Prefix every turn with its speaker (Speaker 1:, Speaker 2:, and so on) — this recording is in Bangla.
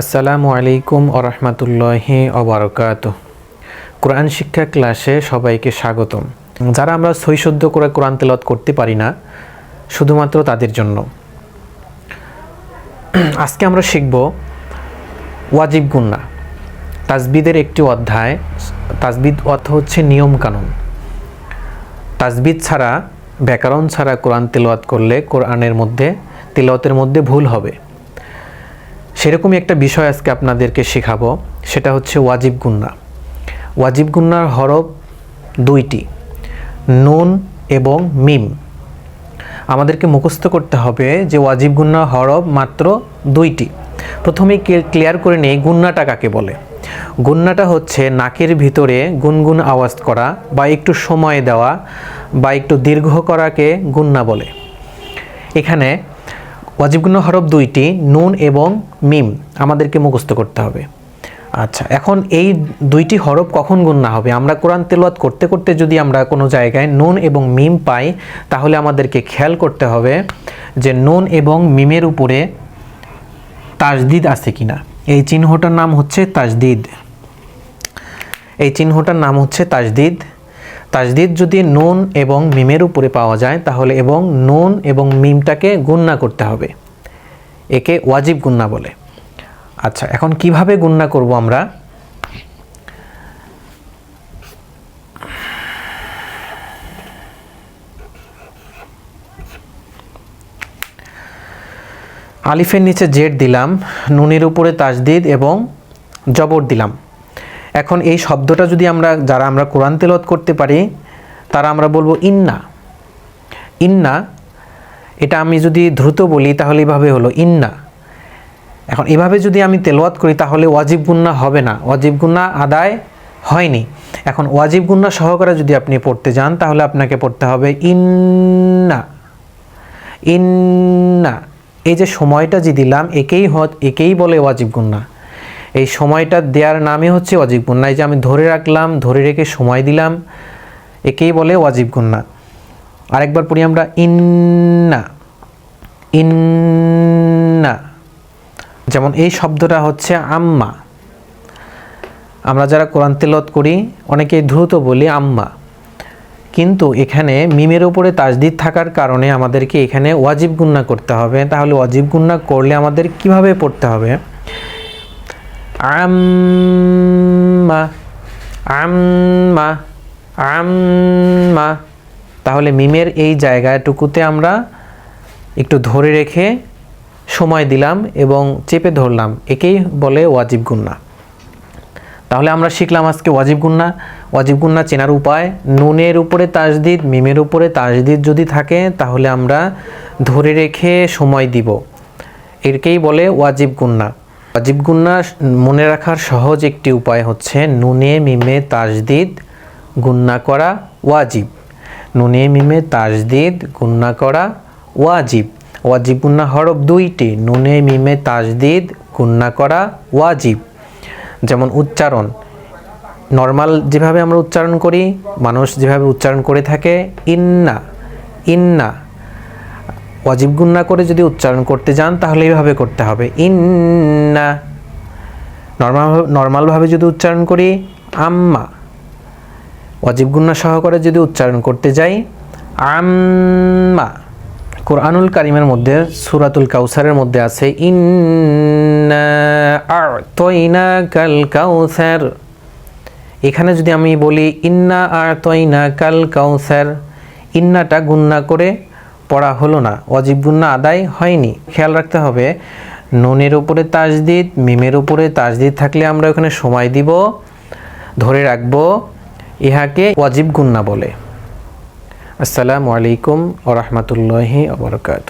Speaker 1: আসসালামু আলাইকুম আরহামতুল্লাহি অবরকাত কোরআন শিক্ষা ক্লাসে সবাইকে স্বাগতম। যারা আমরা সৈশুদ্ধ করে কোরআন তেলত করতে পারি না, শুধুমাত্র তাদের জন্য। আজকে আমরা শিখব ওয়াজিব গুন্না। তাজবিদের একটি অধ্যায় তাজবিদ অর্থ হচ্ছে নিয়ম কানুন। তাজবিদ ছাড়া, ব্যাকরণ ছাড়া কোরআন তেলাওয়াত করলে কোরআনের মধ্যে, তেলাওয়াতের মধ্যে ভুল হবে। সেরকমই একটা বিষয় আজকে আপনাদেরকে শেখাবো, সেটা হচ্ছে ওয়াজিব গুন্না। ওয়াজিব গুন্নার হরফ দুইটি, নুন এবং মিম। আমাদেরকে মুখস্থ করতে হবে যে ওয়াজিব গুন্না হরফ মাত্র দুইটি। প্রথমেই ক্লিয়ার করে নেই গুন্নাটা কাকে বলে। গুন্নাটা হচ্ছে নাকের ভিতরে গুনগুন আওয়াজ করা বা একটু সময় দেওয়া বা একটু দীর্ঘ করাকে গুন্না বলে। এখানে ওয়াজিবগুন্য হরফ দুইটি, নুন এবং মিম আমাদেরকে মুখস্থ করতে হবে। আচ্ছা এখন এই দুইটি হরফ কখন গুন্না হবে? আমরা কোরআন তেলাওয়াত করতে করতে যদি আমরা কোনো জায়গায় নুন এবং মিম পাই, তাহলে আমাদেরকে খেয়াল করতে হবে যে নুন এবং মিমের উপরে তাজদিদ আছে কিনা। এই চিহ্নটার নাম হচ্ছে তাজদিদ। এই চিহ্নটার নাম হচ্ছে তাজদিদ। তাজদিদ যদি নুন এবং মিমের উপরে পাওয়া যায়, তাহলে এবং নুন এবং মিমটাকে গুন্না করতে হবে। একে ওয়াজিব গুন্না বলে। আচ্ছা এখন কীভাবে গুন্না করব আমরা? আলিফের নিচে জেড দিলাম, নুনের উপরে তাজদিদ এবং জবর দিলাম। এখন এই শব্দটা যদি আমরা, যারা আমরা কোরআন তেলত করতে পারি, তারা আমরা বলব ইন্না। ইন্না, এটা আমি যদি দ্রুত বলি, তাহলে এভাবে হলো, ইন্না। এখন এভাবে যদি আমি তেলোয়াত করি, তাহলে ওয়াজিব গুন্না হবে না। ওয়াজিব গুন্না আদায় হয়নি। এখন ওয়াজিব গুন্না সহকারে যদি আপনি পড়তে যান, তাহলে আপনাকে পড়তে হবে ইন্না। ইন্না। এই যে সময়টা যে দিলাম, একেই হ একেই বলে ওয়াজিব গুন্না। এই সময়টা দেওয়ার নামই হচ্ছে ওয়াজিব গুন্না। এই যে আমি ধরে রাখলাম, ধরে রেখে সময় দিলাম, একেই বলে ওয়াজিব গুন্না। আরেকবার পড়ি আমরা, ইন্না ইন্না। যেমন এই শব্দটা হচ্ছে আম্মা। আমরা যারা কোরআন তেলত করি, অনেকে দ্রুত বলি আম্মা। কিন্তু এখানে মিমের উপরে তাজদিদ থাকার কারণে আমাদেরকে এখানে ওয়াজিব গুন্না করতে হবে। তাহলে ওয়াজিব গুন্না করলে আমাদের কীভাবে পড়তে হবে? আম্মা আম্মা আম্মা। তাহলে মিমের এই জায়গাটুকুতে আমরা একটু ধরে রেখে সময় দিলাম এবং চেপে ধরলাম। একেই বলে ওয়াজিব গুন্না। তাহলে আমরা শিখলাম আজকে ওয়াজিব গুন্না। ওয়াজিব গুন্না চেনার উপায়, নুনের উপরে তাজদিদ, মিমের উপরে তাজদিদ যদি থাকে, তাহলে আমরা ধরে রেখে সময় দিব। এরকেই বলে ওয়াজিব গুন্না। ওয়াজিব গুন্না মনে রাখার সহজ একটি উপায় হচ্ছে নুনে, মিমে, তাজদিদ, গুন্না করা, ওয়াজিব। নুনে, মিমে, তাজদিদ, গুন্না করা, ওয়াজিব। ওয়াজিব, গুন্না হরফ দুইটি। নুনে, মিমে, তাজদিদ, গুন্না করা, ওয়াজিব। যেমন উচ্চারণ। নর্মাল যেভাবে আমরা উচ্চারণ করি, মানুষ যেভাবে উচ্চারণ করে থাকে, ইন্না ইন্না। ওয়াজিব গুন্না করে যদি উচ্চারণ করতে যান, তাহলে এইভাবে করতে হবে। ইন্না। নর্মাল নর্মালভাবে যদি উচ্চারণ করি, আম্মা। ওয়াজিব গুন্না সহকারে যদি উচ্চারণ করতে যাই, আম্মা। কোরআনুল কারিমের মধ্যে, সুরাতুল কাউসারের মধ্যে আছে, ইন্না কাল কাউসার। এখানে যদি আমি বলি, ইন্না আর তৈনা কাল কাউসার, ইন্নাটা গুন্না করে পড়া হলো না। অজীব গুন্না আদায় হয়নি। খেয়াল রাখতে হবে, ননের উপরে তাজদিদ, মিমের উপরে তাজদিদ থাকলে আমরা ওখানে সময় দিব, ধরে রাখব, ইহাকে ওয়াজিব গুন্না বলে। আসসালামু আলাইকুম ও রহমতুল্লাহি আবরকাত